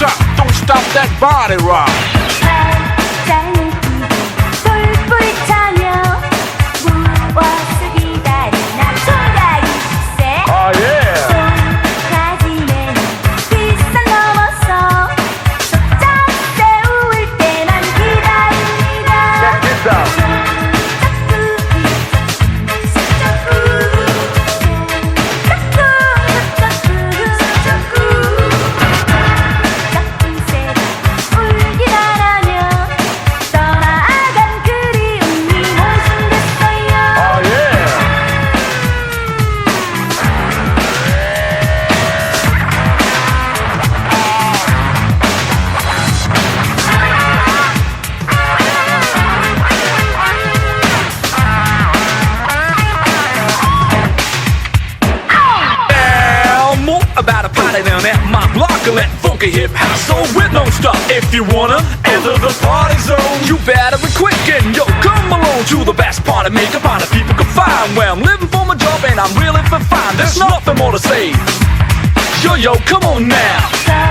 drop, don't stop that body rock. A party down at my block and let funky hip house soul with no stop. If you wanna enter the party zone, you better be quick and yo, come along to the best party maker party people can find. Where I'm living for my job and I'm really for fine. There's nothing more to say. Yo, yo, come on now.